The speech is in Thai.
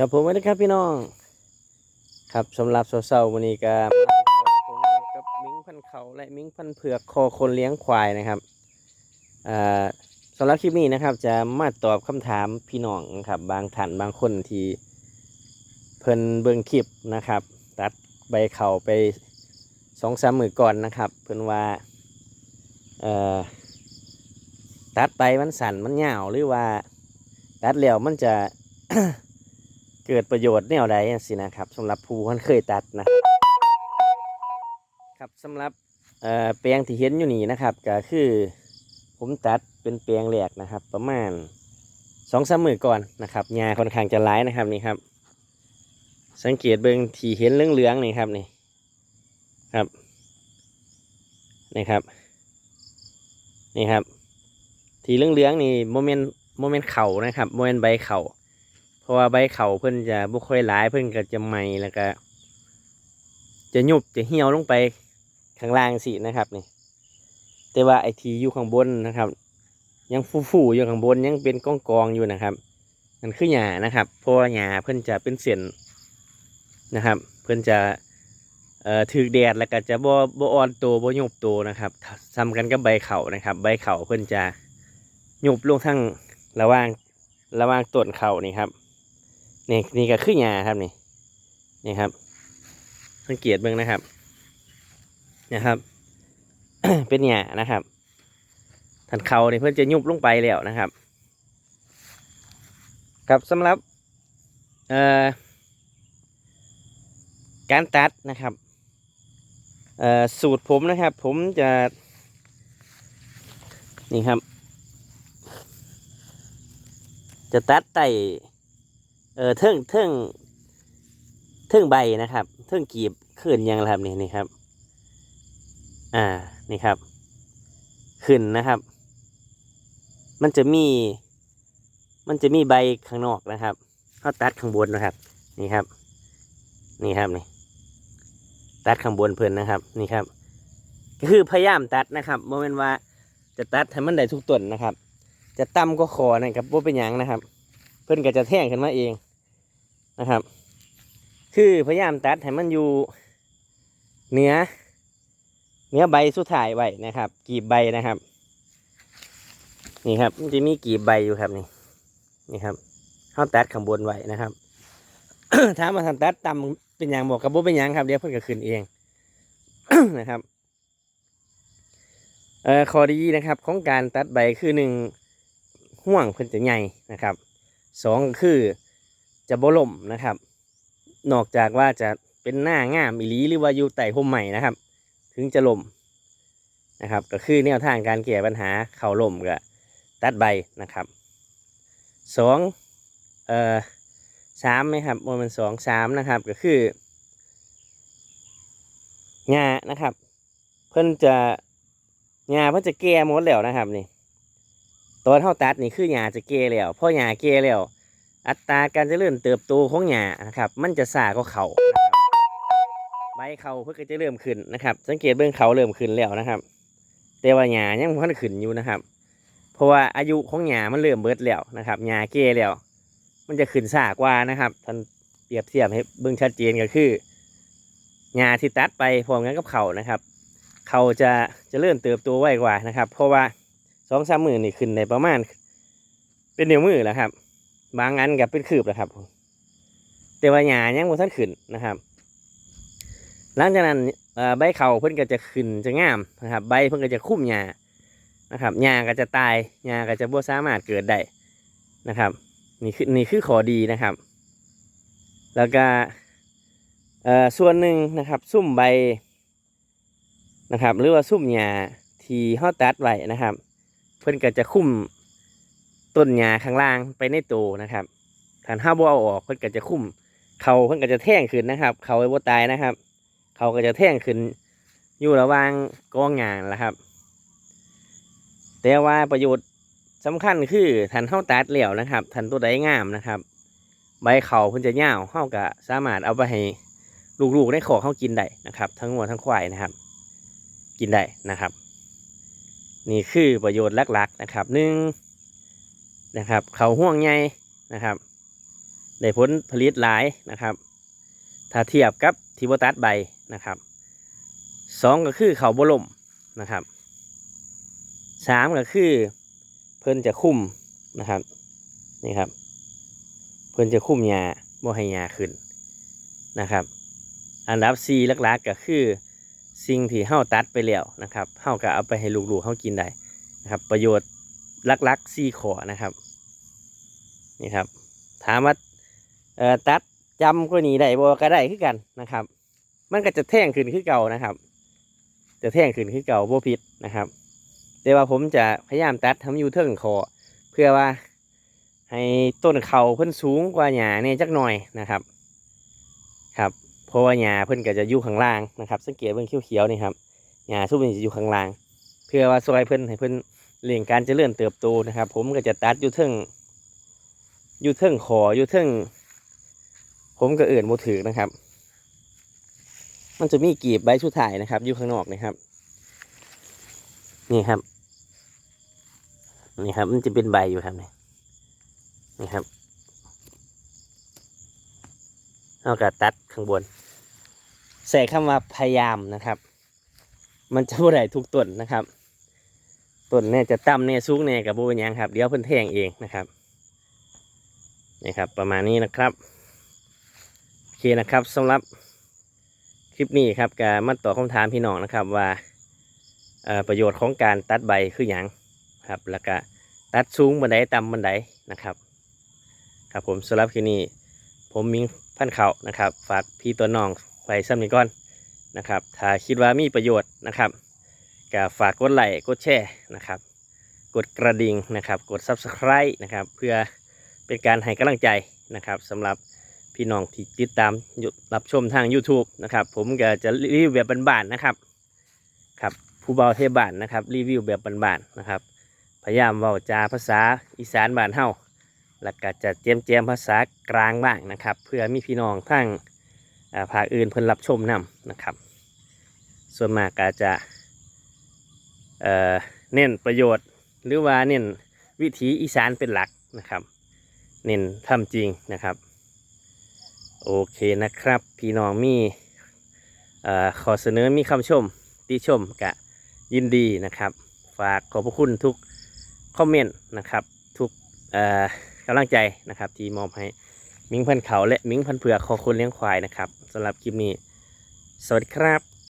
ครับผมสวัสดีครับพี่น้อง ครับสำหรับเสาร์วันนี้ก็กับมกับมิ้งพันเขาและมิ้งพันเผือกคอคนเลี้ยงควายนะครับอ่าสำหรับคลิปนี้นะครับ จะมาตอบคำถามพี่น้องนะครับ บางท่านบางคนที่เพิ่นเบิ่งคลิปนะครับ ตัดใบเข่าไปสองสามมือก่อนนะครับ เพิ่นว่าตัดไปมันสั่นมันยาวหรือว่า ตัดแล้วมันจะ เกิดประโยชน์แนวใดสินะครับสำหรับผู้คนเคยตัดนะครับสำหรับเอ่อแปลงที่เห็นอยู่นี่นะครับ ก็คือผมตัดเป็นแปลงแรกนะครับ ประมาณสองสามมือก่อนนะครับหญ้าค่อนข้างจะร้ายนะครับนี่ครับ สังเกตเบิ่งที่เห็นเรื่องเหลืองนี่ครับนี่ครับนี่ครับนี่ครับ ที่เรื่องเหลืองนี่โมเมนต์โมเมนต์เข่านะครับโมเมนต์ใบเข่า เพราะว่าใบเข่าเพิ่นจะบุค่อยหลายเพิ่นก็จะไหมแล้วก็ จะยุบจะเหี่ยวลงไปข้างล่างสินะครับนี่แต่ว่าไอทีอยู่ข้างบนนะครับ ยังฟูๆอยู่ข้างบนยังเป็นกองกองๆอยู่นะครับนั่นคือหญ้านะครับเพราะว่าหญ้าเพิ่นจะเป็นเส้นนะครับ เพิ่นจะเอ่อถือแดดแล้วก็จะบ่บ่อ่อนโตบ่ยุบโตนะครับซ้ำกันกับใบเข่านะครับ ใบเข่าเพิ่นจะยุบลงทั้งระหว่างระหว่างต้นเขานี่ครับ นี่นี่ก็คือหญ้าครับนี่นี่ครับ สังเกตเบิ่งนะครับนะครับ เป็นหญ้านะครับทันเขาเนี่ยเพื่อนจะยุบลงไปแล้วนะครับ ครับสำหรับเอ่อการตัดนะครับเอ่อสูตรผมนะครับ ผมจะนี่ครับ จะตัดไต่ เออเทิงเทิงเทิงใบนะครับ เทิงกีบขึ้นยังล่ะครับนี่นี่ครับ อ่านี่ครับ ขึ้นนะครับ มันจะมี มันจะมีใบข้างนอกนะครับเขาตัดข้างบนนะครับ นี่ครับ นี่ครับนี่ ตัดข้างบนเพิ่อนนะครับ นี่ครับ ก็คือพยายามตัดนะครับโมเมนว่าจะตัดให้มันได้ทุกต้นนะครับ จะต่ำก็คอนะครับว่าเป็นหยังนะครับ เพิ่อนก็จะแท่งขึ้นมาเอง นะครับ คือพยายามตัดให้มันอยู่เหนือเหนือใบสุดท้ายไว้นะครับ กีบใบนะครับ นี่ครับมันจะมีกีบใบอยู่ครับนี่นี่ครับเขาตัดข้างบนไว้นะครับถ้ามาทันตัดต่ำเป็นอย่างบอกกับโบเป็นอย่างครับเดี๋ยวเพิ่นก็ขึ้นเองนะครับเอ่อข้อดีนะครับของการตัดใบคือหนึ่งห่วงเพิ่นจะใหญ่นะครับสองคือ จะบ่ล่มนะครับ นอกจากว่าจะเป็นหน้างามอีหลีหรือว่าอยู่ใต้ห่มใหม่นะครับ ถึงจะล่มนะครับ ก็คือแนวทางการแก้ปัญหาเข่าล่มกับตัดใบนะครับสองเอ่อสามไหมครับโมมันสองสามนะครับก็คือหญ้านะครับ เพิ่นจะหญ้าเพิ่นจะแก่หมดแล้วนะครับนี่ตอนเท่าตัดนี่คือหญ้าจะเกแล้วพอหญ้าเกแล้ว อัตราการเจริญเติบโตของหญ้านะครับ มันจะสากว่าเขาใบเขาเพื่อจะเริ่มขึ้นนะครับ สังเกตเบื้องเขาเริ่มขึ้นแล้วนะครับ แต่ว่าหญ้ายังพันขึ้นอยู่นะครับ เพราะว่าอายุของหญ้ามันเริ่มเบิดแล้วนะครับหญ้าเกแล้ว มันจะขึ้นสากว่านะครับท่านเปรียบเทียบให้เบื้องชัดเจนก็คือหญ้าที่ตัดไปพร้อมกันกับเขานะครับ เขาจะจะเริ่มเติบโตไวกว่านะครับ เพราะว่าสองสามมือนี่ขึ้นในประมาณ เป็นนิ้วมือแล้วครับ บางอันกับเป็นคืบแล้วครับ แต่ว่าหญ้ายังบ่ทันขึ้นนะครับหลังจากนั้นใบเขาเพิ่นก็จะขึ้นจะงามนะครับ ใบเพิ่นก็จะคุ้มหญ้านะครับหญ้าก็จะตายหญ้าก็จะบ่สามารถเกิดได้นะครับ นี่คือนี่คือข้อดีนะครับ แล้วก็ส่วนหนึ่งนะครับ ซุ่มใบนะครับ หรือว่าซุ่มหญ้าที่เฮาตัดไว้นะครับ เพิ่นก็จะคุ้ม ต้นหญ้าข้างล่างไปในตัวนะครับถ้าห้าบ่เอาออกเพิ่นก็จะคุ้มเขาเพิ่นก็จะแท่งขึ้นนะครับ เขาไอ้บ่ตายนะครับ เขาก็จะแท่งขึ้น อยู่ระหว่างกองหญ้าแหละครับ แต่ว่าประโยชน์สำคัญคือทันเฮาตัดแล้วนะครับ ทันตัวใดงามนะครับ ใบเขาเพิ่นจะยวเฮาก็สามารถเอาไปให้ลูกๆในขอกเฮากินได้นะครับ ทั้งวัวทั้งควายนะครับ กินได้นะครับ นี่คือประโยชน์หลักๆนะครับหนึ่ง นะครับ เขาห่วงใยนะครับได้ผลผลิตหลายนะครับ ถ้าเทียบกับที่บ่ตัดใบนะครับสองก็คือเขาบลมนะครับสามก็คือ เพิ่นจะคุ้มนะครับนี่ครับ เพิ่นจะคุ้มหญ้าบ่ให้หญ้าขึ้นนะครับ อันดับสี่หลักๆก็คือ สิ่งที่เฮาตัดไปแล้วนะครับเฮาก็เอาไปให้ลูกๆเฮากินได้นะครับ ประโยชน์หลักๆสี่ข้อนะครับ นี่ครับ ถามว่าเอ่อตัดจำก็นีได้บ่ก็ได้คือกันนะครับ มันก็จะแท่งขึ้นคือเก่านะครับ จะแท่งขึ้นคือเก่าบ่ผิดนะครับ แต่ว่าผมจะพยายามตัดทำอยู่เทิงคอเพื่อว่าให้ต้นเขาเพิ่นสูงกว่าหญ้าเนี่ยจักหน่อยนะครับ ครับ เพราะว่าหญ้าเพิ่นก็จะอยู่ข้างล่างนะครับ สังเกตเบิ่งเขียวๆนี่ครับหญ้าซุปนี่จะอยู่ข้างล่าง เพื่อว่าซอยเพิ่นให้เพิ่นเร่งการเจริญเติบโตนะครับ ผมก็จะตัดอยู่เทิง อยู่เทิงคออยู่เทิงผมก็เอื่นโมถือนะครับ มันจะมีกีบใบสุดท้ายนะครับ อยู่ข้างนอกนะครับ นี่ครับ นี่ครับ มันจะเป็นใบอยู่ครับนี่นี่ครับเอากระตัดข้างบน ใส่คำว่าพยายามนะครับ มันจะบ่ได้ทุกต้นนะครับต้นเนี่ยจะต่ำเนี่ยสูงเนี่ยกับโบเป็นหยังครับ เดี๋ยวเพิ่นแทงเองนะครับ นี่ครับประมาณนี้นะครับโอเคนะครับสำหรับคลิปนี้ครับก็มาตอบคำถามพี่น้องนะครับว่าประโยชน์ของการตัดใบคืออย่างครับแล้วก็ตัดสูงบันไดต่ำบันไดนะครับครับผมสำหรับคลิปนี้ผมมิงพันเขานะครับ ฝากพี่ตัวน้องไว้ซ้ำนี้ก่อนนะครับ ถ้าคิดว่ามีประโยชน์นะครับก็ฝากกดไลค์กดแชร์นะครับ กดกระดิ่งนะครับ กด subscribe นะครับ เพื่อ เป็นการให้กำลังใจนะครับสำหรับพี่น้องที่ติดตามรับชมทาง YouTube นะครับ ผมก็จะรีวิวแบบบานๆนะครับครับผู้เบาเทบ้านนะครับ รีวิวแบบบานๆนะครับ พยายามเว้าจาภาษาอีสานบ้านเฮาแล้วก็จะเจียมเจียมภาษากลางบ้างนะครับ เพื่อมีพี่น้องทางภาคอื่นเพิ่นรับชมนํนะครับ ส่วนมากก็จะเอ่อเน้นประโยชน์ หรือว่าเน้นวิถีอีสานเป็นหลักนะครับ เน้นทำจริงนะครับ โอเคนะครับ พี่น้องมีอขอเสนอมีคำชมติชมกะยินดีนะครับ ฝากขอบพระคุณทุกคอมเมนต์นะครับ ทุกกำลังใจนะครับ ที่มอบให้มิงพันเขาและมิงพันเผือกขอคุณเลี้ยงควายนะครับสำหรับคลิปนี้ สวัสดีครับ